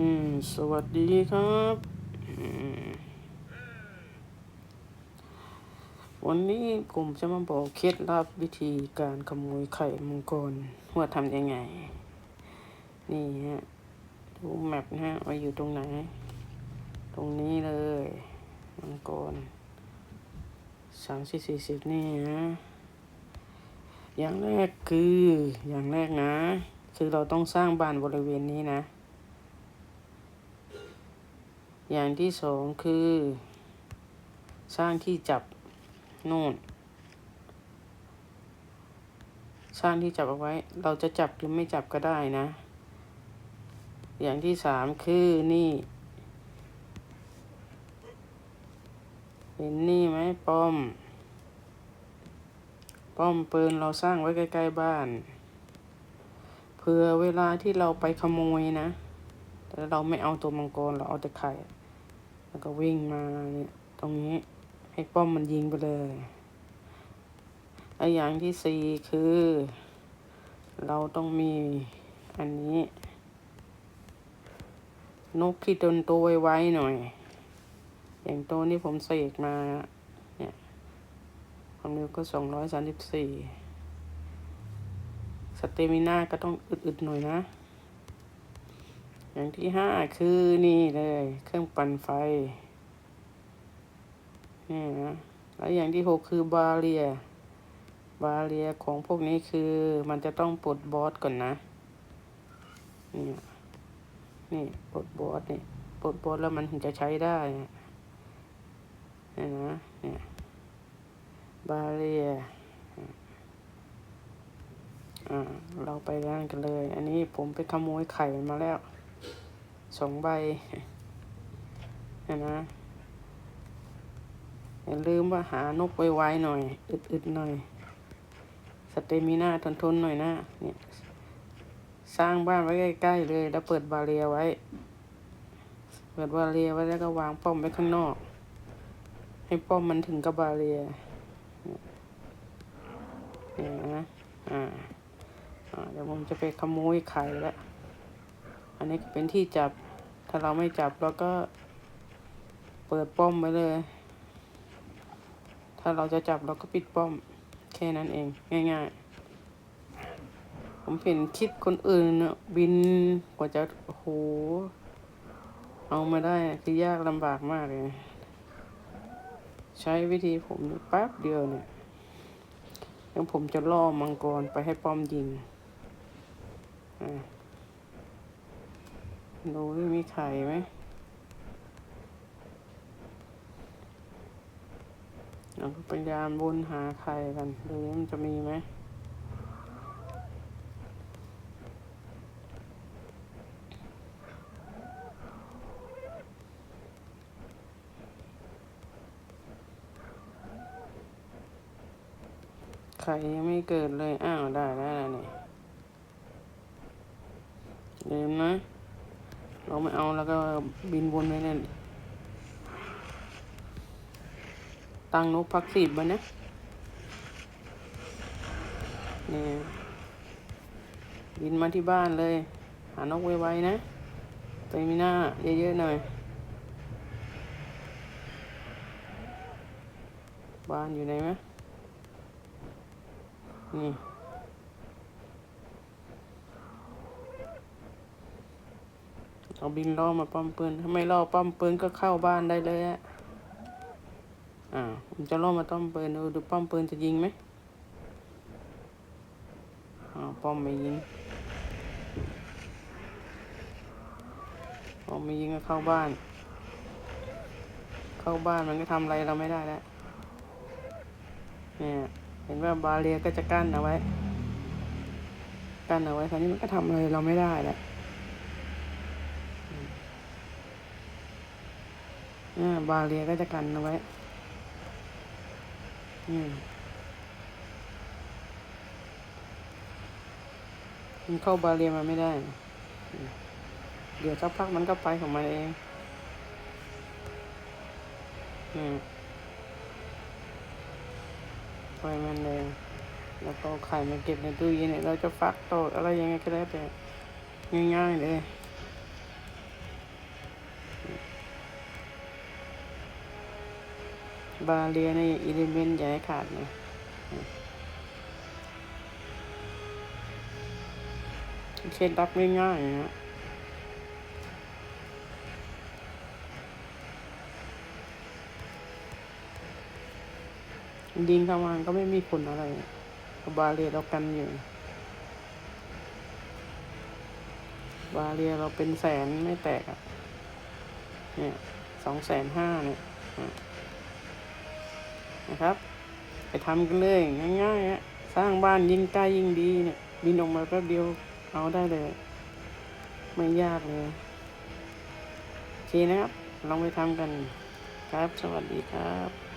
อืมสวัสดีครับวันนี้ผมจะมาบอกเคล็ดลับวิธีการขโมยไข่มังกรว่าทำยังไง นี่ฮะดูแมปนะฮะว่าอยู่ตรงไหน ตรงนี้เลยมังกรสามสิบสี่สิบนี่ฮะอย่างแรกคืออย่างแรกนะ คือเราต้องสร้างบ้านบริเวณนี้นะ อย่างที่สองคือ สร้างที่จับนู่น สร้างที่จับเอาไว้ เราจะจับหรือไม่จับก็ได้นะ อย่างที่สามคือนี่เห็นนี่ไหมป้อม ป้อมปืนเราสร้างไว้ใกล้ ๆ บ้าน เผื่อเวลาที่เราไปขโมยนะ แต่เราไม่เอาตัวมังกรเราเอาแต่ไข่ แล้วก็วิ่งมาเนี่ยตรงนี้ให้ป้อมมันยิงไปเลยไอ้อย่างที่สี่คือ เราต้องมีอันนี้ นกที่ตนตัวไว้ๆหน่อย อย่างตัวนี้ผมเสกมาเนี่ยความเร็วก็สองร้อยสามสิบสี่สเตมิน่าก็ต้องอึดๆหน่อยนะ อย่างที่ห้าคือนี่เลย เครื่องปั่นไฟนี่นะแล้วอย่างที่หกคือบาเรีย บาเรียของพวกนี้คือมันจะต้องปลดบอสก่อนนะนี่นี่ปลดบอสนี่ปลดบอสแล้วมันถึงจะใช้ได้นี่นะเนี่ยบาเรียอ่าเราไปร้านกันเลย อันนี้ผมไปขโมยไข่มาแล้ว สองใบนะอย่าลืมว่าหานกไวๆหน่อย อึดๆหน่อย สเตมิน่าทนๆหน่อยนะเนี่ยสร้างบ้านไว้ใกล้ๆเลย แล้วเปิดบาเรียไว้ เปิดบาเรียไว้แล้วก็วางป้อมไว้ข้างนอก ให้ป้อมมันถึงกับบาเรียเนี่ยนะอ่าอ่าเดี๋ยวผมจะไปขโมยไข่แล้ว อันนี้เป็นที่จับ ถ้าเราไม่จับเราก็เปิดป้อมไปเลย ถ้าเราจะจับเราก็ปิดป้อม แค่นั้นเอง ง่าย ๆ ผมเห็นคลิปคนอื่นเนะบินกว่าจะโอ้โห เอามาได้คือยากลำบากมากเลย ใช้วิธีผมแป๊บเดียวเนี่ยแล้วผมจะล่อมังกรไปให้ป้อมยิงอ่า ดูว่มีไข่ไหมเราก็พยายามวนหาไข่กันดูว่มันจะมีไหมไข่ยังไม่เกิดเลย อ้าว ได้ได้แล้วนี่ลืมนะ เราไม่เอาแล้วก็บินวนไปนั่นตั้งนกพักสีบไว้นะนี่บินมาที่บ้านเลย หานกไวๆนะเตมิน่าเยอะๆหน่อย บ้านอยู่ไหนไหมนี่ เอาบินล่อมาป้อมปืนถ้าไม่ล่อป้อมปืนก็เข้าบ้านได้เลยอะอ่าผมจะล่อมาต้อมปืนดูดูป้อมปืนจะยิงไหมอ่าป้อมไม่ยิงป้อมไม่ยิงก็เข้าบ้าน เข้าบ้านมันก็ทำอะไรเราไม่ได้แล้วเนี่ยเห็นว่าบาเรียก็จะกั้นเอาไว้ กั้นเอาไว้คราวนี้มันก็ทำอะไรเราไม่ได้แล้ว อ่า บาเรียก็จะกันเอาไว้อืมมันเข้าบาเรียมาไม่ได้ เดี๋ยวสักพักมันก็ไปของมันเองอืมปล่อยมันเลยแล้วก็ไข่มาเก็บในตู้เย็นเนี่ยเราจะฟักโตอะไรยังไงก็แล้แต่ง่ายๆเลย บาเรียในอิเลเมนต์ย่าให้ขาดนะเคล็ดลับง่ายๆนะฮะดิงเข้ามาก็ไม่มีผลอะไรกับบาเรียเรากันอยู่ บาเรียเราเป็นแสนไม่แตกอะ เนี่ยสองแสนห้าเนี่ย นะครับ ไปทำกันเลยง่ายๆฮะสร้างบ้านยิ่งใกล้ยิ่งดีเนี่ยบินออกมาแป๊บเดียวเอาได้เลย ไม่ยากเลยโอเคนะครับลองไปทำกันครับสวัสดีครับ